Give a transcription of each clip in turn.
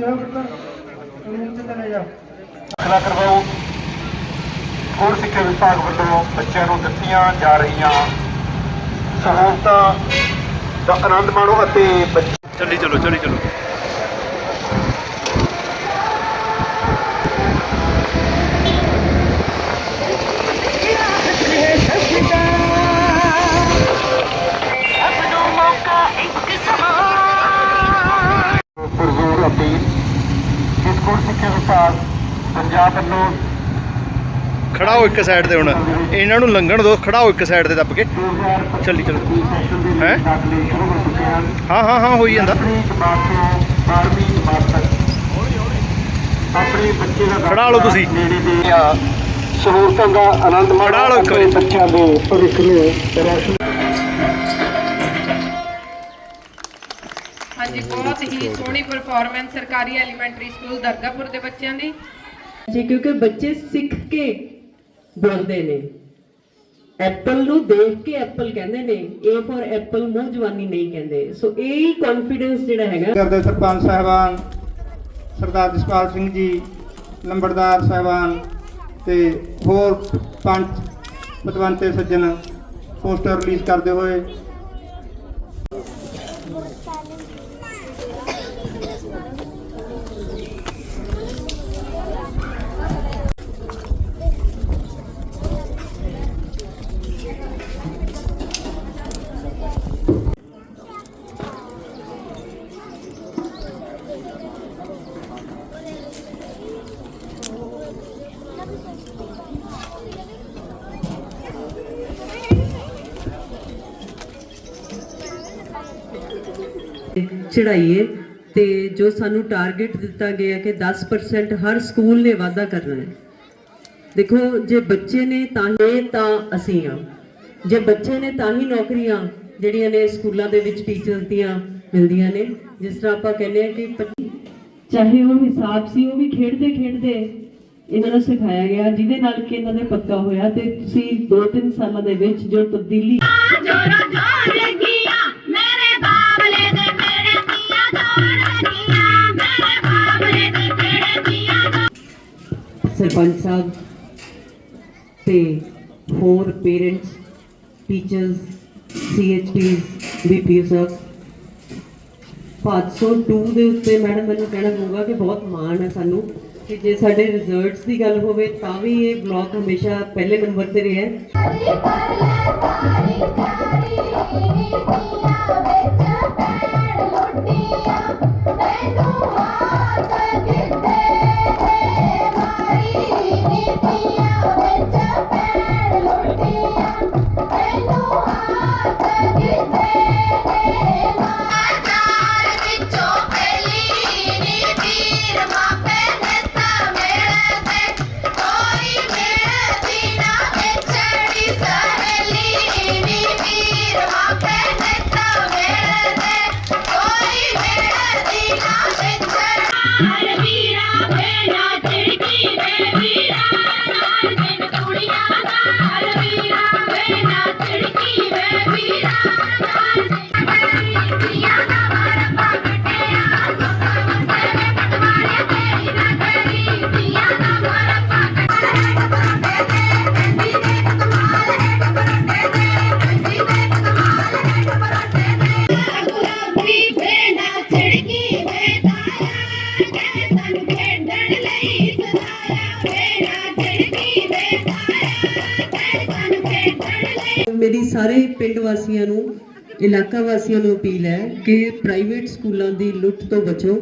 'ਚ ਚਲੇ ਦਾਖਲਾ ਕਰਵਾਓ। ਸਕੂਲ ਸਿੱਖਿਆ ਵਿਭਾਗ ਵੱਲੋਂ ਬੱਚਿਆਂ ਨੂੰ ਦਿੱਤੀਆਂ ਜਾ ਰਹੀਆਂ ਸਹੂਲਤਾਂ ਦਾ ਆਨੰਦ ਮਾਣੋ ਅਤੇ ਚੱਲੀ ਚਲੋ ਚੱਲੀ ਚਲੋ। ਸਕੂਲ ਸਿੱਖਿਆ ਵਿਭਾਗ ਪੰਜਾਬ ਵੱਲੋਂ ਖੜਾ ਹੋ ਇੱਕ ਸਾਈਡ ਤੇ ਹੁਣ ਇਹਨਾਂ ਨੂੰ ਲੰਘਣ ਦਿਓ ਖੜਾ ਹੋ ਇੱਕ ਸਾਈਡ ਤੇ ਦੱਬ ਕੇ 2025 ਚੱਲੀ ਚਲੋ। ਹੈਂ? ਹੋ ਹਾਂ ਹਾਂ ਹੋਈ ਜਾਂਦਾ ਆਪਣੀ ਜਮਾਤ ਤੋਂ 12ਵੀਂ ਜਮਾਤ ਤੱਕ ਆਪਣੇ ਬੱਚੇ ਦਾ ਖੜਾ ਲਓ ਤੁਸੀਂ। ਸਹੂਲਤਾਂ ਦਾ ਆਨੰਦ ਮਾਣੋ ਖੜਾ ਲਓ। ਬੱਚਿਆਂ ਦੇ ਭਵਿੱਖ ਨੂੰ ਹਾਂਜੀ ਬਹੁਤ ਹੀ ਸੋਹਣੀ ਪਰਫਾਰਮੈਂਸ ਸਰਕਾਰੀ ਐਲੀਮੈਂਟਰੀ ਸਕੂਲ ਦਰਗਾਪੁਰ ਦੇ ਬੱਚਿਆਂ ਦੀ। ਜੀ ਕਿਉਂਕਿ ਬੱਚੇ ਸਿੱਖ ਕੇ ਬੋਲਦੇ ਨੇ। ਐਪਲ ਨੂੰ ਦੇਖ ਕੇ ਐਪਲ ਕਹਿੰਦੇ ਨੇ ਏ ਫॉर ਐਪਲ ਮੂੰਹ ਜਵਾਨੀ ਨਹੀਂ ਕਹਿੰਦੇ। ਸੋ ਇਹ ਹੀ ਕੌਨਫੀਡੈਂਸ ਜਿਹੜਾ ਹੈਗਾ। ਨਗਰ ਦੇ ਸਰਪੰਚ ਸਾਹਿਬਾਨ ਸਰਦਾਰ ਜਸਪਾਲ ਸਿੰਘ ਜੀ ਲੰਬੜਦਾਰ ਸਾਹਿਬਾਨ ਤੇ ਹੋਰ ਪੰਚ ਪਤਵੰਤੇ ਸੱਜਣ ਪੋਸਟਰ ਰਿਲੀਜ਼ ਕਰਦੇ ਹੋਏ ਚੜਾਈਏ ਤੇ ਜੋ ਸਾਨੂੰ ਟਾਰਗੇਟ ਦਿੱਤਾ ਗਿਆ ਕਿ 10% ਹਰ ਸਕੂਲ ਨੇ ਵਾਅਦਾ ਕਰਨਾ ਹੈ। ਦੇਖੋ, ਜੇ ਬੱਚੇ ਨੇ ਤਾਂ ਹੀ ਤਾਂ ਅਸੀਂ ਆ ਜੇ ਬੱਚੇ ਨੇ ਤਾਂ ਹੀ ਨੌਕਰੀਆਂ ਜਿਹੜੀਆਂ ਨੇ ਸਕੂਲਾਂ ਦੇ ਵਿੱਚ ਟੀਚਰਸ ਦੀਆਂ ਮਿਲਦੀਆਂ ਨੇ। ਜਿਸ ਤਰ੍ਹਾਂ ਆਪਾਂ ਕਹਿੰਦੇ ਆ ਕਿ ਚਾਹੇ ਉਹ ਹਿਸਾਬ ਸੀ, ਉਹ ਵੀ ਖੇਡਦੇ ਖੇਡਦੇ ਇਹਨਾਂ ਨੂੰ ਸਿਖਾਇਆ ਗਿਆ, ਜਿਹਦੇ ਨਾਲ ਕਿ ਇਹਨਾਂ ਦੇ ਪੱਕਾ ਹੋਇਆ ਤੇ ਤੁਸੀਂ 2-3 ਸਾਲਾਂ ਦੇ ਵਿੱਚ ਜੋ ਤਬਦੀਲੀ ਜੋਰਾ ਜੋਰ ਸਰਪੰਚ ਸਾਹਿਬ ਤੇ ਹੋਰ parents teachers CHPs BPO sahib. 502 ਦੇ ਉੱਤੇ ਮੈਡਮ ਮੈਨੂੰ ਕਹਿਣਾ ਪਊਗਾ ਕਿ ਬਹੁਤ ਮਾਣ ਹੈ ਸਾਨੂੰ ਕਿ ਜੇ ਸਾਡੇ ਰਿਜ਼ਲਟਸ ਦੀ ਗੱਲ ਹੋਵੇ ਤਾਂ ਵੀ ਇਹ ਬਲਾਕ ਹਮੇਸ਼ਾ ਪਹਿਲੇ ਨੰਬਰ ਤੇ ਰਿਹਾ ਹੈ। ਸਾਰੇ ਪਿੰਡ ਵਾਸੀਆਂ ਨੂੰ, ਇਲਾਕਾ ਵਾਸੀਆਂ ਨੂੰ ਅਪੀਲ ਹੈ ਕਿ ਪ੍ਰਾਈਵੇਟ ਸਕੂਲਾਂ ਦੀ ਲੁੱਟ ਤੋਂ ਬਚੋ,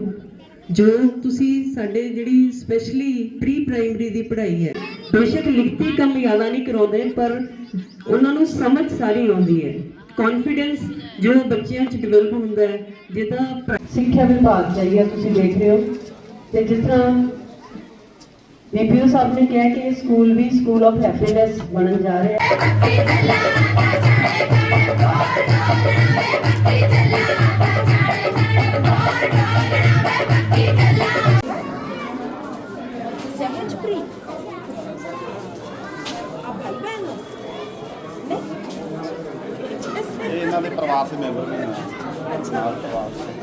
ਜੋ ਤੁਸੀਂ ਸਾਡੇ ਜਿਹੜੀ ਸਪੈਸ਼ਲੀ ਪ੍ਰੀ ਪ੍ਰਾਇਮਰੀ ਦੀ ਪੜ੍ਹਾਈ ਹੈ, ਬੇਸ਼ੱਕ ਲਿਖਤੀ ਕੰਮ ਜ਼ਿਆਦਾ ਨਹੀਂ ਕਰਾਉਂਦੇ, ਪਰ ਉਹਨਾਂ ਨੂੰ ਸਮਝ ਸਾਰੀ ਆਉਂਦੀ ਹੈ। ਕੌਨਫੀਡੈਂਸ ਜੋ ਬੱਚਿਆਂ 'ਚ ਡਿਵੈਲਪ ਹੁੰਦਾ ਹੈ ਜਿਹਦਾ ਸਿੱਖਿਆ ਵਿਭਾਗ ਚਾਹੀਏ ਤੁਸੀਂ ਦੇਖ ਰਹੇ ਹੋ। ਤੇ ਜਿਸ ਤਰ੍ਹਾਂ ਬੀਪੀਓ ਸਾਹਿਬ ਨੇ ਕਿਹਾ ਕਿ ਸਕੂਲ ਵੀ ਸਕੂਲ ਆਫ ਹੈਪੀਨੈਸ ਬਣਨ ਜਾ ਰਿਹਾ ਹੈ। ਇਹਨਾਂ ਇਹਨਾਂ ਦੇ ਪਰਿਵਾਰ ਦੇ ਮੈਂਬਰ ਵੀ ਨੇ ਨਾਲ ਪਰਿਵਾਰ ਦੇ।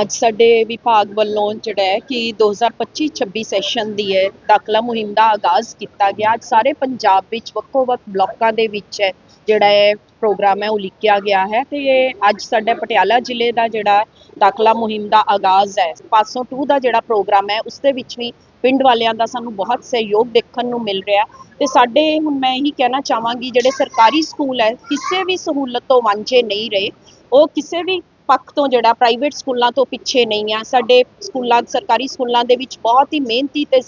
ਅੱਜ ਸਾਡੇ ਵਿਭਾਗ ਵੱਲੋਂ ਜਿਹੜਾ ਹੈ ਕਿ 2025-26 ਸੈਸ਼ਨ ਦੀ ਹੈ ਦਾਖਲਾ ਮੁਹਿੰਮ ਦਾ ਆਗਾਜ਼ ਕੀਤਾ ਗਿਆ। ਅੱਜ ਸਾਰੇ ਪੰਜਾਬ ਵਿੱਚ ਵੱਖੋ-ਵੱਖ ਬਲਾਕਾਂ ਦੇ ਵਿੱਚ ਹੈ ਜਿਹੜਾ ਇਹ ਪ੍ਰੋਗਰਾਮ ਹੈ ਉਹ ਲਿਖਿਆ ਗਿਆ ਹੈ ਤੇ ਇਹ ਅੱਜ ਸਾਡੇ ਪਟਿਆਲਾ ਜ਼ਿਲ੍ਹੇ ਦਾ ਜਿਹੜਾ ਦਾਖਲਾ ਮੁਹਿੰਮ ਦਾ ਆਗਾਜ਼ ਹੈ। 502 ਦਾ ਜਿਹੜਾ ਪ੍ਰੋਗਰਾਮ ਹੈ, ਉਸ ਦੇ ਵਿੱਚ ਵੀ ਪਿੰਡ ਵਾਲਿਆਂ ਦਾ ਸਾਨੂੰ ਬਹੁਤ ਸਹਿਯੋਗ ਦੇਖਣ ਨੂੰ ਮਿਲ ਰਿਹਾ। ਤੇ ਸਾਡੇ ਹੁਣ ਮੈਂ ਇਹੀ ਕਹਿਣਾ ਚਾਹਾਂਗੀ, ਜਿਹੜੇ ਸਰਕਾਰੀ ਸਕੂਲ ਹੈ, ਕਿਸੇ ਵੀ ਸਹੂਲਤ ਤੋਂ ਵਾਂਝੇ ਨਹੀਂ ਰਹੇ। ਉਹ ਕਿਸੇ ਵੀ ਪੱਖ ਤੋਂ ਜਿਹੜਾ ਪ੍ਰਾਈਵੇਟ ਸਕੂਲਾਂ ਤੋਂ ਪਿੱਛੇ ਨਹੀਂ ਆ। ਸਾਡੇ ਸਕੂਲਾਂ, ਸਰਕਾਰੀ ਸਕੂਲਾਂ ਦੇ ਵਿੱਚ ਬਹੁਤ ਹੀ ਮਿਹਨਤੀ ਤੇ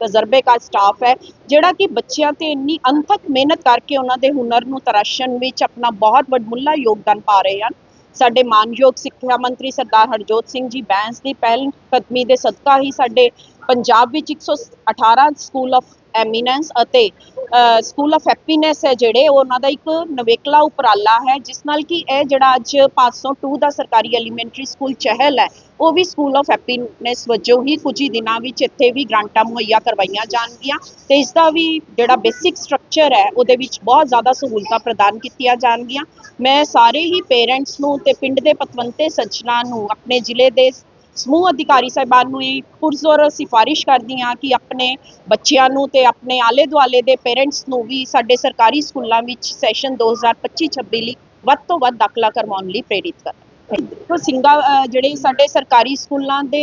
ਤਜਰਬੇਕਾਰ ਸਟਾਫ ਹੈ, ਜਿਹੜਾ ਕਿ ਬੱਚਿਆਂ ਤੇ ਇੰਨੀ ਅੰਥਕ ਮਿਹਨਤ ਕਰਕੇ ਉਹਨਾਂ ਦੇ ਹੁਨਰ ਨੂੰ ਤਰਾਸ਼ਣ ਵਿੱਚ ਆਪਣਾ ਬਹੁਤ ਵੱਡਮੁੱਲਾ ਯੋਗਦਾਨ ਪਾ ਰਹੇ ਹਨ। ਸਾਡੇ ਮਾਨਯੋਗ ਸਿੱਖਿਆ ਮੰਤਰੀ ਸਰਦਾਰ ਹਰਜੋਤ ਸਿੰਘ ਜੀ ਬੈਂਸ ਦੀ ਪਹਿਲ ਕਦਮੀ ਦੇ ਸਦਕਾ ਹੀ ਸਾਡੇ ਪੰਜਾਬ ਵਿੱਚ 118 ਸਕੂਲ ਆਫ ਐਮੀਨੈਂਸ ਅਤੇ ਸਕੂਲ ਆਫ ਹੈਪੀਨੈਸ ਹੈ ਜਿਹੜੇ, ਉਹ ਉਹਨਾਂ ਦਾ ਇੱਕ ਨਵੇਕਲਾ ਉਪਰਾਲਾ ਹੈ, ਜਿਸ ਨਾਲ ਕਿ ਇਹ ਜਿਹੜਾ ਅੱਜ 502 ਦਾ ਸਰਕਾਰੀ ਐਲੀਮੈਂਟਰੀ ਸਕੂਲ ਚਹਿਲ ਹੈ, ਉਹ ਵੀ ਸਕੂਲ ਆਫ ਹੈਪੀਨੈਸ ਵਜੋਂ ਹੀ ਕੁਝ ਹੀ ਦਿਨਾਂ ਵਿੱਚ ਇੱਥੇ ਵੀ ਗ੍ਰਾਂਟਾਂ ਮੁਹੱਈਆ ਕਰਵਾਈਆਂ ਜਾਣਗੀਆਂ ਤੇ ਇਸ ਦਾ ਵੀ ਜਿਹੜਾ ਬੇਸਿਕ ਸਟਰਕਚਰ ਹੈ, ਉਹਦੇ ਵਿੱਚ ਬਹੁਤ ਜ਼ਿਆਦਾ ਸਹੂਲਤਾਂ ਪ੍ਰਦਾਨ ਕੀਤੀਆਂ ਜਾਣਗੀਆਂ। ਮੈਂ ਸਾਰੇ ਹੀ ਪੇਰੈਂਟਸ ਨੂੰ ਤੇ ਪਿੰਡ ਦੇ ਪਤਵੰਤੇ ਸੱਜਣਾ ਨੂੰ, ਆਪਣੇ ਜ਼ਿਲ੍ਹੇ ਦੇ ਸਮੂਹ ਅਧਿਕਾਰੀ ਸਾਹਿਬਾਨ ਨੂੰ ਇਹ ਪੁਰਜ਼ੋਰ ਸਿਫਾਰਿਸ਼ ਕਰਦੀ ਹਾਂ ਕਿ ਆਪਣੇ ਬੱਚਿਆਂ ਨੂੰ ਤੇ ਆਪਣੇ ਆਲੇ ਦੁਆਲੇ ਦੇ ਪੇਰੈਂਟਸ ਨੂੰ ਵੀ ਸਾਡੇ ਸਰਕਾਰੀ ਸਕੂਲਾਂ ਵਿੱਚ ਸੈਸ਼ਨ 2025-26 ਲਈ ਵੱਧ ਤੋਂ ਵੱਧ ਦਾਖਲਾ ਕਰਵਾਉਣ ਲਈ ਪ੍ਰੇਰਿਤ ਕਰਨ ਦੇਖੋ ਸਿੰਗਾ ਜਿਹੜੇ ਸਾਡੇ ਸਰਕਾਰੀ ਸਕੂਲਾਂ ਦੇ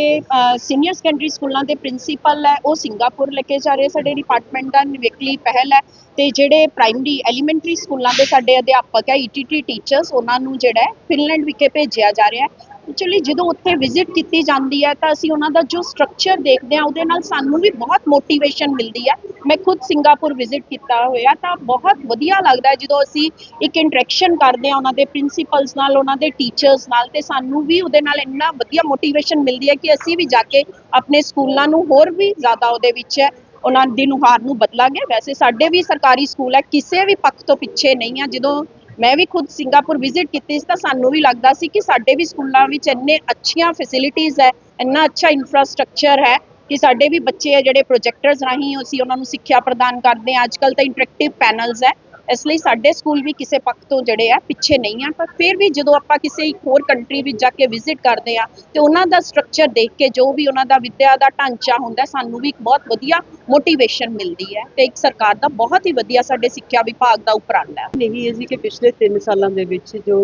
ਸੀਨੀਅਰ ਸੈਕੰਡਰੀ ਸਕੂਲਾਂ ਦੇ ਪ੍ਰਿੰਸੀਪਲ ਹੈ, ਉਹ ਸਿੰਗਾਪੁਰ ਲੈ ਕੇ ਜਾ ਰਹੇ ਸਾਡੇ ਡਿਪਾਰਟਮੈਂਟ ਦਾ ਨਿਵੇਕਲੀ ਪਹਿਲ ਹੈ ਤੇ ਜਿਹੜੇ ਪ੍ਰਾਇਮਰੀ ਐਲੀਮੈਂਟਰੀ ਸਕੂਲਾਂ ਦੇ ਸਾਡੇ ਅਧਿਆਪਕ ਹੈ ਈਟੀਟੀ ਟੀਚਰਸ ਉਹਨਾਂ ਨੂੰ ਜਿਹੜਾ ਫਿਨਲੈਂਡ ਵਿਖੇ ਭੇਜਿਆ ਜਾ ਰਿਹਾ ਐਕਚੁਅਲੀ ਜਦੋਂ ਉੱਥੇ ਵਿਜ਼ਿਟ ਕੀਤੀ ਜਾਂਦੀ ਹੈ ਤਾਂ ਅਸੀਂ ਉਹਨਾਂ ਦਾ ਜੋ ਸਟਰਕਚਰ ਦੇਖਦੇ ਹਾਂ, ਉਹਦੇ ਨਾਲ ਸਾਨੂੰ ਵੀ ਬਹੁਤ ਮੋਟੀਵੇਸ਼ਨ ਮਿਲਦੀ ਹੈ। ਮੈਂ ਖੁਦ ਸਿੰਗਾਪੁਰ ਵਿਜ਼ਿਟ ਕੀਤਾ ਹੋਇਆ ਤਾਂ ਬਹੁਤ ਵਧੀਆ ਲੱਗਦਾ ਜਦੋਂ ਅਸੀਂ ਇੱਕ ਇੰਟਰੈਕਸ਼ਨ ਕਰਦੇ ਹਾਂ ਉਹਨਾਂ ਦੇ ਪ੍ਰਿੰਸੀਪਲਸ ਨਾਲ, ਉਹਨਾਂ ਦੇ ਟੀਚਰਸ ਨਾਲ ਤੇ ਸਾਨੂੰ ਵੀ ਉਹਦੇ ਨਾਲ ਇੰਨਾ ਵਧੀਆ ਮੋਟੀਵੇਸ਼ਨ ਮਿਲਦੀ ਹੈ ਕਿ ਅਸੀਂ ਵੀ ਜਾ ਕੇ ਆਪਣੇ ਸਕੂਲਾਂ ਨੂੰ ਹੋਰ ਵੀ ਜ਼ਿਆਦਾ ਉਹਦੇ ਵਿੱਚ ਉਹਨਾਂ ਦੀ ਨੁਹਾਰ ਨੂੰ ਬਦਲਾਂਗੇ। ਵੈਸੇ ਸਾਡੇ ਵੀ ਸਰਕਾਰੀ ਸਕੂਲ ਹੈ, ਕਿਸੇ ਵੀ ਪੱਖ ਤੋਂ ਪਿੱਛੇ ਨਹੀਂ ਆ ਜਦੋਂ ਮੈਂ ਵੀ ਖੁਦ ਸਿੰਗਾਪੁਰ ਵਿਜ਼ਿਟ ਕੀਤੀ ਸੀ ਤਾਂ ਸਾਨੂੰ ਵੀ ਲੱਗਦਾ ਸੀ ਕਿ ਸਾਡੇ ਵੀ ਸਕੂਲਾਂ ਵਿੱਚ ਇੰਨੇ ਅੱਛੀਆਂ ਫੈਸਿਲਿਟੀਆਂ ਹੈ, ਇੰਨਾ ਅੱਛਾ ਇਨਫਰਾਸਟ੍ਰਕਚਰ ਹੈ ਕਿ ਸਾਡੇ ਵੀ ਬੱਚੇ ਆ ਜਿਹੜੇ ਪ੍ਰੋਜੈਕਟਰਸ ਰਾਹੀਂ ਅਸੀਂ ਉਹਨਾਂ ਨੂੰ ਸਿੱਖਿਆ ਪ੍ਰਦਾਨ ਕਰਦੇ ਹਾਂ। ਅੱਜ ਕੱਲ ਤਾਂ ਇੰਟਰੈਕਟਿਵ ਪੈਨਲਸ ਹੈ। ਇਸ ਲਈ ਸਾਡੇ ਸਕੂਲ ਵੀ ਕਿਸੇ ਪੱਖ ਤੋਂ ਜਿਹੜੇ ਆ ਪਿੱਛੇ ਨਹੀਂ ਆ, ਪਰ ਫਿਰ ਵੀ ਜਦੋਂ ਆਪਾਂ ਕਿਸੇ ਇੱਕ ਹੋਰ ਕੰਟਰੀ ਵਿੱਚ ਜਾ ਕੇ ਵਿਜ਼ਿਟ ਕਰਦੇ ਆ, ਤੇ ਉਹਨਾਂ ਦਾ ਸਟਰਕਚਰ ਦੇਖ ਕੇ ਜੋ ਵੀ ਉਹਨਾਂ ਦਾ ਵਿੱਦਿਆ ਦਾ ਢਾਂਚਾ ਹੁੰਦਾ, ਸਾਨੂੰ ਵੀ ਇੱਕ ਬਹੁਤ ਵਧੀਆ ਮੋਟੀਵੇਸ਼ਨ ਮਿਲਦੀ ਹੈ ਤੇ ਇੱਕ ਸਰਕਾਰ ਦਾ ਬਹੁਤ ਹੀ ਵਧੀਆ ਸਾਡੇ ਸਿੱਖਿਆ ਵਿਭਾਗ ਦਾ ਉਪਰਾਲਾ ਹੈ। ਨਹੀਂ ਹੈ ਜੀ ਕਿ ਪਿਛਲੇ 3 ਸਾਲਾਂ ਦੇ ਵਿੱਚ ਜੋ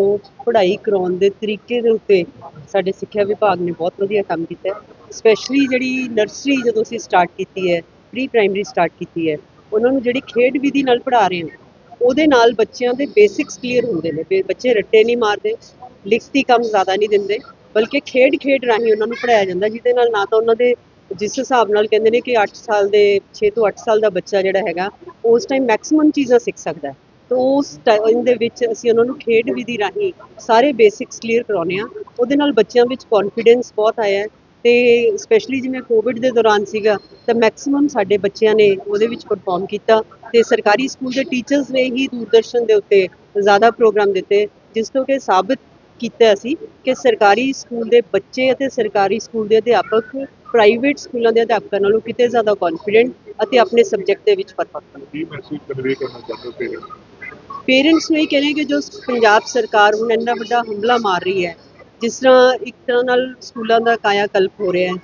ਪੜ੍ਹਾਈ ਕਰਾਉਣ ਦੇ ਤਰੀਕੇ ਦੇ ਉੱਤੇ ਸਾਡੇ ਸਿੱਖਿਆ ਵਿਭਾਗ ਨੇ ਬਹੁਤ ਵਧੀਆ ਕੰਮ ਕੀਤਾ ਸਪੈਸ਼ਲੀ ਜਿਹੜੀ ਨਰਸਰੀ ਜਦੋਂ ਅਸੀਂ ਸਟਾਰਟ ਕੀਤੀ ਹੈ ਪ੍ਰੀ ਪ੍ਰਾਇਮਰੀ ਸਟਾਰਟ ਕੀਤੀ ਹੈ, ਉਹਨਾਂ ਨੂੰ ਜਿਹੜੀ ਖੇਡ ਵਿਧੀ ਨਾਲ ਪੜ੍ਹਾ ਰਹੇ ਹਾਂ ਉਹਦੇ ਨਾਲ ਬੱਚਿਆਂ ਦੇ ਬੇਸਿਕਸ ਕਲੀਅਰ ਹੁੰਦੇ ਨੇ। ਬੱਚੇ ਰੱਟੇ ਨਹੀਂ ਮਾਰਦੇ, ਲਿਖਤੀ ਕੰਮ ਜ਼ਿਆਦਾ ਨਹੀਂ ਦਿੰਦੇ, ਬਲਕਿ ਖੇਡ ਖੇਡ ਰਾਹੀਂ ਉਹਨਾਂ ਨੂੰ ਪੜਾਇਆ ਜਾਂਦਾ, ਜਿਹਦੇ ਨਾਲ ਨਾ ਤਾਂ ਉਹਨਾਂ ਦੇ ਜਿਸ ਹਿਸਾਬ ਨਾਲ ਕਹਿੰਦੇ ਨੇ ਕਿ 8 ਸਾਲ ਦੇ 6 ਤੋਂ 8 ਸਾਲ ਦਾ ਬੱਚਾ ਜਿਹੜਾ ਹੈਗਾ ਉਸ ਟਾਈਮ ਮੈਕਸਿਮਮ ਚੀਜ਼ਾਂ ਸਿੱਖ ਸਕਦਾ ਤਾਂ ਉਸ ਟਾਈਮ ਦੇ ਵਿੱਚ ਅਸੀਂ ਉਹਨਾਂ ਨੂੰ ਖੇਡ ਵਿਧੀ ਰਾਹੀਂ ਸਾਰੇ ਬੇਸਿਕਸ ਕਲੀਅਰ ਕਰਾਉਂਦੇ ਆ ਉਹਦੇ ਨਾਲ ਬੱਚਿਆਂ ਵਿੱਚ ਕੌਨਫੀਡੈਂਸ ਬਹੁਤ ਆਇਆ ਹੈ। ਤੇ ਸਪੈਸ਼ਲੀ ਜਿਵੇਂ ਕੋਵਿਡ ਦੇ ਦੌਰਾਨ ਸੀਗਾ ਤਾਂ ਮੈਕਸਿਮਮ ਸਾਡੇ ਬੱਚਿਆਂ ਨੇ ਉਹਦੇ ਵਿੱਚ ਪਰਫਾਰਮ ਕੀਤਾ ਤੇ ਸਰਕਾਰੀ ਸਕੂਲ ਦੇ ਟੀਚਰਸ ਨੇ ਹੀ ਦੂਰਦਰਸ਼ਨ ਦੇ ਉੱਤੇ ਜ਼ਿਆਦਾ ਪ੍ਰੋਗਰਾਮ ਦਿੱਤੇ ਜਿਸ ਤੋਂ ਕਿ ਸਾਬਤ ਕੀਤਾ ਅਸੀਂ ਕਿ ਸਰਕਾਰੀ ਸਕੂਲ ਦੇ ਬੱਚੇ ਅਤੇ ਸਰਕਾਰੀ ਸਕੂਲ ਦੇ ਅਧਿਆਪਕ ਪ੍ਰਾਈਵੇਟ ਸਕੂਲਾਂ ਦੇ ਅਧਿਆਪਕਾਂ ਨਾਲੋਂ ਕਿਤੇ ਜ਼ਿਆਦਾ ਕੌਨਫੀਡੈਂਟ ਅਤੇ ਆਪਣੇ ਸਬਜੈਕਟ ਦੇ ਵਿੱਚ ਪਰਫੈਕਟ ਹਨ ਕੀ ਮਹਿਸੂਸ ਕਨਵੇ ਕਰਨਾ ਚਾਹੁੰਦੇ ਹੋ ਪੇਰੈਂਟਸ ਨੂੰ? ਇਹ ਕਹਿੰਦੇ ਕਿ ਜੋ ਪੰਜਾਬ ਸਰਕਾਰ ਹੁਣ ਇੰਨਾ ਵੱਡਾ ਹਮਲਾ ਮਾਰ ਰਹੀ ਹੈ ਜਿਸ ਤਰ੍ਹਾਂ ਇੱਕ ਤਰ੍ਹਾਂ ਨਾਲ ਸਕੂਲਾਂ ਦਾ ਕਾਇਆ ਕਲਪ ਹੋ ਰਿਹਾ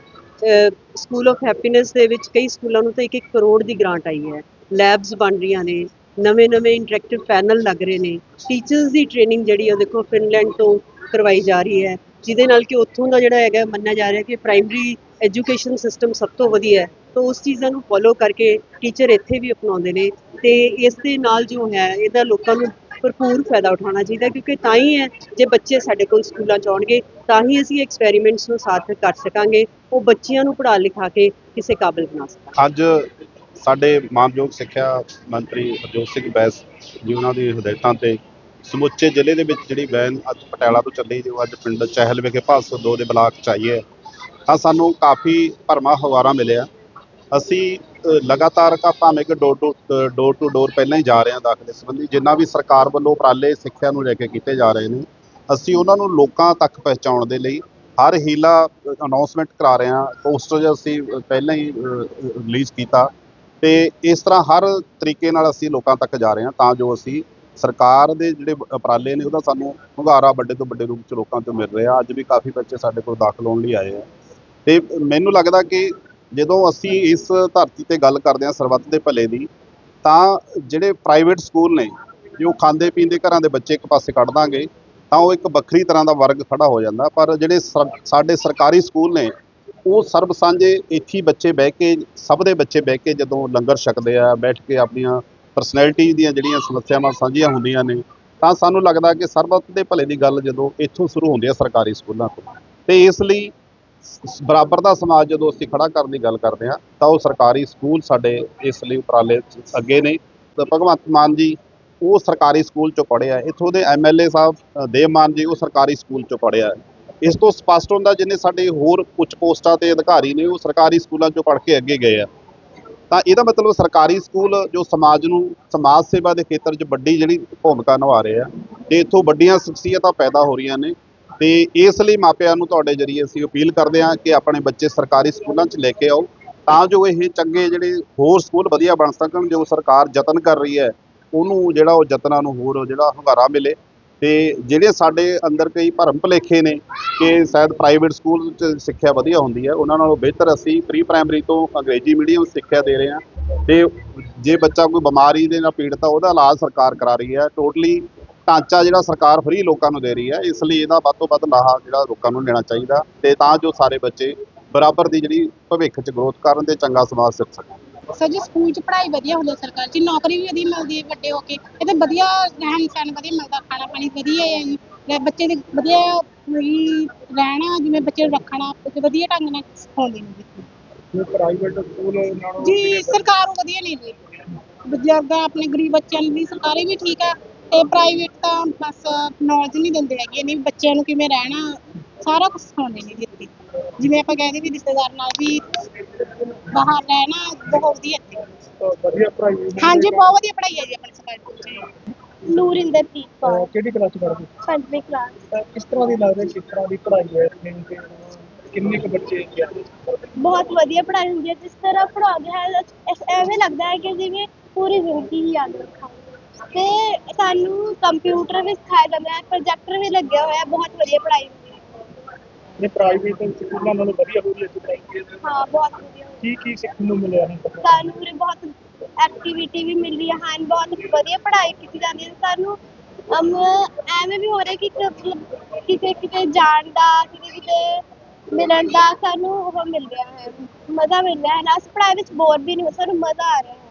ਹੈ ਸਕੂਲ ਆਫ ਹੈਪੀਨੈਸ ਦੇ ਵਿੱਚ ਕਈ ਸਕੂਲਾਂ ਨੂੰ ਤਾਂ 1-1 ਕਰੋੜ ਦੀ ਗ੍ਰਾਂਟ ਆਈ ਹੈ। ਲੈਬਸ ਬਣ ਰਹੀਆਂ ਨੇ ਨਵੇਂ-ਨਵੇਂ ਇੰਟਰੈਕਟਿਵ ਪੈਨਲ ਲੱਗ ਰਹੇ ਨੇ। ਟੀਚਰਸ ਦੀ ਟ੍ਰੇਨਿੰਗ ਜਿਹੜੀ ਉਹ ਦੇਖੋ ਫਿਨਲੈਂਡ ਤੋਂ ਕਰਵਾਈ ਜਾ ਰਹੀ ਹੈ, ਜਿਹਦੇ ਨਾਲ ਕਿ ਉੱਥੋਂ ਦਾ ਜਿਹੜਾ ਹੈਗਾ ਮੰਨਿਆ ਜਾ ਰਿਹਾ ਕਿ ਪ੍ਰਾਇਮਰੀ ਐਜੂਕੇਸ਼ਨ ਸਿਸਟਮ ਸਭ ਤੋਂ ਵਧੀਆ ਹੈ। ਤਾਂ ਉਸ ਚੀਜ਼ਾਂ ਨੂੰ ਫੋਲੋ ਕਰਕੇ ਟੀਚਰ ਇੱਥੇ ਵੀ ਅਪਣਾਉਂਦੇ ਨੇ ਤੇ ਇਸ ਦੇ ਨਾਲ ਜੋ ਹੈ, ਇਹਦਾ ਲੋਕਾਂ ਨੂੰ ਭਰਪੂਰ ਫਾਇਦਾ ਉਠਾਉਣਾ ਚਾਹੀਦਾ, ਕਿਉਂਕਿ ਤਾਂ ਹੀ ਹੈ ਜੇ ਬੱਚੇ ਸਾਡੇ ਕੋਲ ਸਕੂਲਾਂ 'ਚ ਆਉਣਗੇ, ਤਾਂ ਹੀ ਅਸੀਂ ਐਕਸਪੈਰੀਮੈਂਟਸ ਨੂੰ ਸਾਰਥਕ ਕਰ ਸਕਾਂਗੇ, ਉਹ ਬੱਚਿਆਂ ਨੂੰ ਪੜ੍ਹਾ ਲਿਖਾ ਕੇ ਕਿਸੇ ਕਾਬਿਲ ਬਣਾ ਸਕਾਂਗੇ। ਅੱਜ ਸਾਡੇ ਮਾਨਯੋਗ ਸਿੱਖਿਆ ਮੰਤਰੀ ਹਰਜੋਤ ਸਿੰਘ ਬੈਂਸ ਜੀ ਉਹਨਾਂ ਦੀ ਹਦਾਇਤਾਂ ਤੇ ਸਮੁੱਚੇ ਜ਼ਿਲ੍ਹੇ ਦੇ ਵਿੱਚ ਜਿਹੜੀ ਵੈਨ ਅੱਜ ਪਟਿਆਲਾ ਤੋਂ ਚੱਲੀ ਜੋ ਅੱਜ ਪਿੰਡ ਚਹਿਲ ਵਿਖੇ 502 ਦੇ ਬਲਾਕ ਚ ਆਈ ਹੈ, ਤਾਂ ਸਾਨੂੰ ਕਾਫੀ ਭਰਮਾ ਹਵਾਰਾ ਮਿਲਿਆ। ਅਸੀਂ ਲਗਾਤਾਰ ਕਾ ਭਾਵੇਂ ਕਿ door to door to door ਪਹਿਲਾਂ ਹੀ ਜਾ ਰਹੇ ਹਾਂ ਦਾਖਲੇ ਸੰਬੰਧੀ, ਜਿੰਨਾ ਵੀ ਸਰਕਾਰ ਵੱਲੋਂ ਉਪਰਾਲੇ ਸਿੱਖਿਆ ਨੂੰ ਲੈ ਕੇ ਕੀਤੇ ਜਾ ਰਹੇ ਨੇ, ਅਸੀਂ ਉਹਨਾਂ ਨੂੰ ਲੋਕਾਂ ਤੱਕ ਪਹੁੰਚਾਉਣ ਦੇ ਲਈ ਹਰ ਹੀਲਾ ਅਨਾਉਂਸਮੈਂਟ ਕਰਾ ਰਹੇ ਹਾਂ ਪੋਸਟਰ ਅਸੀਂ ਪਹਿਲਾਂ ਹੀ ਰਿਲੀਜ਼ ਕੀਤਾ ਤੇ ਇਸ ਤਰ੍ਹਾਂ ਹਰ ਤਰੀਕੇ ਨਾਲ ਅਸੀਂ ਲੋਕਾਂ ਤੱਕ ਜਾ ਰਹੇ ਹਾਂ ਤਾਂ ਜੋ ਅਸੀਂ ਸਰਕਾਰ ਦੇ ਜਿਹੜੇ ਉਪਰਾਲੇ ਨੇ ਉਹਦਾ ਸਾਨੂੰ ਹੁੰਗਾਰਾ ਵੱਡੇ ਤੋਂ ਵੱਡੇ ਰੂਪ ਚ ਲੋਕਾਂ ਤੋਂ ਮਿਲ ਰਿਹਾ। ਅੱਜ ਵੀ ਕਾਫੀ ਬੱਚੇ ਸਾਡੇ ਕੋਲ ਦਾਖਲ ਹੋਣ ਲਈ ਆਏ ਆ। ਤੇ ਮੈਨੂੰ ਲੱਗਦਾ ਕਿ ਜਦੋਂ ਅਸੀਂ ਇਸ ਧਰਤੀ ਤੇ ਗੱਲ ਕਰਦੇ ਹਾਂ ਸਰਬੱਤ ਦੇ ਭਲੇ ਦੀ, ਤਾਂ ਜਿਹੜੇ ਪ੍ਰਾਈਵੇਟ ਸਕੂਲ ਨੇ, ਜੋ ਖਾਂਦੇ ਪੀਂਦੇ ਘਰਾਂ ਦੇ ਬੱਚੇ ਇੱਕ ਪਾਸੇ ਕੱਢ ਦਾਂਗੇ, ਤਾਂ ਉਹ ਇੱਕ ਵੱਖਰੀ ਤਰ੍ਹਾਂ ਦਾ ਵਰਗ ਖੜਾ ਹੋ ਜਾਂਦਾ। ਪਰ ਜਿਹੜੇ ਸਰ- ਸਾਡੇ ਸਰਕਾਰੀ ਸਕੂਲ ਨੇ, ਉਹ ਸਰਬ ਸਾਂਝੇ ਇੱਥੇ ਬੱਚੇ ਬਹਿ ਕੇ, ਸਭ ਦੇ ਬੱਚੇ ਬਹਿ ਕੇ ਜਦੋਂ ਲੰਗਰ ਛਕਦੇ ਆ, ਬੈਠ ਕੇ ਆਪਣੀਆਂ ਪਰਸਨੈਲਿਟੀ ਦੀਆਂ ਜਿਹੜੀਆਂ ਸਮੱਸਿਆਵਾਂ ਸਾਂਝੀਆਂ ਹੁੰਦੀਆਂ ਨੇ, ਤਾਂ ਸਾਨੂੰ ਲੱਗਦਾ ਕਿ ਸਰਬੱਤ ਦੇ ਭਲੇ ਦੀ ਗੱਲ ਜਦੋਂ ਇੱਥੋਂ ਸ਼ੁਰੂ ਹੁੰਦੀ ਹੈ ਸਰਕਾਰੀ ਸਕੂਲਾਂ ਤੋਂ। ਤੇ ਇਸ ਲਈ ਬਰਾਬਰ ਦਾ ਸਮਾਜ ਜਦੋਂ ਅਸੀਂ ਖੜਾ ਕਰਨ ਦੀ ਗੱਲ ਕਰਦੇ ਹਾਂ ਤਾਂ ਉਹ ਸਰਕਾਰੀ ਸਕੂਲ ਸਾਡੇ ਇਸ ਲਈ ਉਪਰਾਲੇ ਅੱਗੇ ਨੇ। ਤਾਂ ਭਗਵੰਤ ਮਾਨ ਜੀ ਉਹ ਸਰਕਾਰੀ ਸਕੂਲ ਚੋਂ ਪੜ੍ਹਿਆ ਇੱਥੋਂ ਦੇ ਐਮਐਲਏ ਸਾਹਿਬ ਅ, ਦੇਵ ਮਾਨ ਜੀ ਉਹ ਸਰਕਾਰੀ ਸਕੂਲ ਚੋਂ ਪੜ੍ਹਿਆ ਇਸ ਤੋਂ ਸਪਸ਼ਟ ਹੁੰਦਾ ਜਿੰਨੇ ਸਾਡੇ ਹੋਰ ਉੱਚ ਪੋਸਟਾਂ ਤੇ ਅਧਿਕਾਰੀ ਨੇ ਉਹ ਸਰਕਾਰੀ ਸਕੂਲਾਂ ਚੋਂ ਪੜ੍ਹ ਕੇ ਅੱਗੇ ਗਏ ਆ। ਤਾਂ ਇਹਦਾ ਮਤਲਬ ਸਰਕਾਰੀ ਸਕੂਲ ਜੋ ਸਮਾਜ ਨੂੰ ਸਮਾਜ ਸੇਵਾ ਦੇ ਖੇਤਰ 'ਚ ਵੱਡੀ ਜਿਹੜੀ ਭੂਮਿਕਾ ਨਿਭਾ ਰਹੇ ਆ ਤੇ ਇੱਥੋਂ ਵੱਡੀਆਂ ਸ਼ਖਸੀਅਤਾਂ ਪੈਦਾ ਹੋ ਰਹੀਆਂ ਨੇ। ਤੇ ਇਸ ਲਈ ਮਾਪਿਆਂ ਨੂੰ ਤੁਹਾਡੇ ਜਰੀਏ ਅਸੀਂ ਅਪੀਲ ਕਰਦੇ ਹਾਂ ਕਿ ਆਪਣੇ ਬੱਚੇ ਸਰਕਾਰੀ ਸਕੂਲਾਂ 'ਚ ਲੈ ਕੇ ਆਓ, ਤਾਂ ਜੋ ਇਹ ਚੰਗੇ ਜਿਹੜੇ ਹੋਰ ਸਕੂਲ ਵਧੀਆ ਬਣ ਸਕਣ, ਜੋ ਸਰਕਾਰ ਯਤਨ ਕਰ ਰਹੀ ਹੈ, ਉਹਨੂੰ ਜਿਹੜਾ ਉਹ ਯਤਨਾਂ ਨੂੰ ਹੋਰ ਜਿਹੜਾ ਹੁੰਗਾਰਾ ਮਿਲੇ। ਤੇ ਜਿਹੜੇ ਸਾਡੇ ਅੰਦਰ ਕਈ ਭਰਮ ਭੁਲੇਖੇ ਨੇ ਕਿ ਸ਼ਾਇਦ ਪ੍ਰਾਈਵੇਟ ਸਕੂਲ 'ਚ ਸਿੱਖਿਆ ਵਧੀਆ ਹੁੰਦੀ ਹੈ, ਉਹਨਾਂ ਨਾਲੋਂ ਬਿਹਤਰ ਅਸੀਂ ਪ੍ਰੀ ਪ੍ਰਾਇਮਰੀ ਤੋਂ ਅੰਗਰੇਜ਼ੀ ਮੀਡੀਅਮ ਸਿੱਖਿਆ ਦੇ ਰਹੇ ਹਾਂ। ਤੇ ਜੇ ਬੱਚਾ ਕੋਈ ਬਿਮਾਰੀ ਦੇ ਨਾਲ ਪੀੜਤ ਆ, ਉਹਦਾ ਇਲਾਜ ਸਰਕਾਰ ਕਰਾ ਰਹੀ ਹੈ। ਟੋਟਲੀ ਢਾਂਚਾ ਜਿਹੜਾ ਸਰਕਾਰ ਫ੍ਰੀ ਲੋਕਾਂ ਨੂੰ ਦੇ ਰਹੀ ਹੈ ਇਸ ਲਈ ਇਹਦਾ ਵੱਧ ਤੋਂ ਵੱਧ ਲਾਹਾ ਜਿਹੜਾ ਲੋਕਾਂ ਨੂੰ ਲੈਣਾ ਚਾਹੀਦਾ ਤੇ ਤਾਂ ਜੋ ਸਾਰੇ ਬੱਚੇ ਬਰਾਬਰ ਦੀ ਜਿਹੜੀ ਭਵਿੱਖ 'ਚ ਗਰੋਥ ਕਰਨ ਤੇ ਚੰਗਾ ਸਮਾਜ ਸਿੱਖ ਸਕਣ। ਸਰ ਜੀ ਸਕੂਲ 'ਚ ਪੜ੍ਹਾਈ ਵਧੀਆ ਹੁੰਦੀ ਹੈ ਸਰਕਾਰ 'ਚ ਨੌਕਰੀ ਵੀ ਵਧੀਆ ਮਿਲਦੀ ਹੈ ਵੱਡੇ ਹੋ ਕੇ ਇਹਦੇ ਵਧੀਆ ਰਹਿਣ ਸਹਿਣ ਵਧੀਆ ਮਿਲਦਾ ਖਾਣਾ ਪਾਣੀ ਵਧੀਆ ਹੈ ਜੀ ਤੇ ਬੱਚੇ ਦੇ ਵਧੀਆ ਰਹਿਣਾ ਜਿਵੇਂ ਬੱਚੇ ਨੂੰ ਰੱਖਣਾ ਤੇ ਵਧੀਆ ਢੰਗ ਨਾਲ ਸਿਖਾਉਂਦੇ ਨੇ ਜੀ ਪ੍ਰਾਈਵੇਟ ਸਕੂਲ ਨਾਲੋਂ ਜੀ ਸਰਕਾਰ ਵਧੀਆ ਨਹੀਂ ਜੀ ਬਜ਼ੁਰਗਾਂ ਆਪਣੇ ਗਰੀਬ ਬੱਚਿਆਂ ਲਈ ਸਰਕਾਰੀ ਵੀ ਠੀਕ ਹੈ ਤੇ ਪ੍ਰਾਈਵੇਟ ਤਾਂ ਬਸ ਨੌਲੇਜ ਨਹੀਂ ਦਿੰਦੇ ਹੈਗੇ ਨਹੀਂ ਬੱਚਿਆਂ ਨੂੰ ਕਿਵੇਂ ਰਹਿਣਾ ਸਾਰਾ ਕੁਝ ਸਿਖਾਉਂਦੇ ਨੇ ਜੀ ਇੱਥੇ। ਜਿਵੇਂ ਆਪਾਂ ਕਹਿੰਦੇ ਵੀ ਰਿਸ਼ਤੇਦਾਰ ਨਾਲ ਵੀ ਬਾਹਰ ਰਹਿਣਾ ਬਹੁਤ ਵਧੀਆ ਇੱਥੇ ਵਧੀਆ ਪੜ੍ਹਾਈ ਹਾਂਜੀ ਬਹੁਤ ਵਧੀਆ ਪੜ੍ਹਾਈ ਹੈ ਜੀ ਆਪਣੇ ਸਰਕਾਰੀ ਸਕੂਲ 'ਚ। ਨੂਰਿੰਦਰਪ੍ਰੀਤ ਕੌਰ। ਕਿਹੜੀ ਕਲਾਸ ਚ ਪੜ੍ਹਦੇ ਪੰਜਵੀਂ ਕਲਾਸ ਹੋ? ਕਿਸ ਤਰ੍ਹਾਂ ਦੀ ਲੱਗਦੀ ਕਿਸ ਤਰ੍ਹਾਂ ਦੀ ਪੜ੍ਹਾਈ ਹੈ? ਇੱਥੇ ਤੇ ਕਿੰਨੇ ਕੁ ਬੱਚੇ ਇੱਥੇ ਆਉਂਦੇ ਬਹੁਤ ਵਧੀਆ ਪੜ੍ਹਾਈ ਹੁੰਦੀ ਹੈ। ਜਿਸ ਤਰ੍ਹਾਂ ਪੜ੍ਹਾਉਂਦੇ ਹੈ ਐਸ- ਐਵੇਂ ਲੱਗਦਾ ਹੈ ਕਿ ਜਿਵੇਂ ਪੂਰੀ ਜ਼ਿੰਦਗੀ ਹੀ ਯਾਦ ਰੱਖਾਂ ਤੇ ਸਾਨੂੰ ਕੰਪਿਊਟਰ ਵੀ ਸਿਖਾਇਆ ਜਾਂਦਾ ਹੈ ਪ੍ਰੋਜੈਕਟਰ ਵੀ ਲੱਗਿਆ ਹੋਇਆ ਹੈ ਬਹੁਤ ਵਧੀਆ ਪੜ੍ਹਾਈ ਹੁੰਦੀ ਹੈ। ਨੇ ਪ੍ਰਾਈਵੇਟ ਸਕੂਲਾਂ ਨਾਲੋਂ ਵਧੀਆ ਹੋ ਰਹੀ ਹੈ ਪੜ੍ਹਾਈ ਹਾਂ। ਬਹੁਤ ਵਧੀਆ। ਕੀ ਕੀ ਸਿੱਖਣ ਨੂੰ ਮਿਲਿਆ ਹੈ ਸਾਨੂੰ ਉਰੇ ਬਹੁਤ ਐਕਟੀਵਿਟੀ ਵੀ ਮਿਲ ਹੈ ਹਨ ਬਹੁਤ ਵਧੀਆ ਪੜ੍ਹਾਈ ਕੀਤੀ ਜਾਂਦੀ ਹੈ। ਸਾਨੂੰ ਅਮ ਐਵੇਂ ਵੀ ਹੋ ਰਿਹਾ ਕਿ ਕ- ਕਿਤੇ ਕਿਤੇ ਜਾਣ ਦਾ ਕਿਤੇ ਕਿਤੇ ਮਿਲਣ ਦਾ ਸਾਨੂੰ ਉਹ ਮਿਲ ਰਿਹਾ ਹੈ ਮਜ਼ਾ ਮਿਲ ਰਿਹਾ ਹੈ। ਨਾ ਅਸੀਂ ਪੜ੍ਹਾਈ ਵਿੱਚ ਬੋਰ ਵੀ ਨਹੀਂ ਹੋ ਸਾਨੂੰ ਮਜ਼ਾ ਆ ਰਿਹਾ ਹੈ।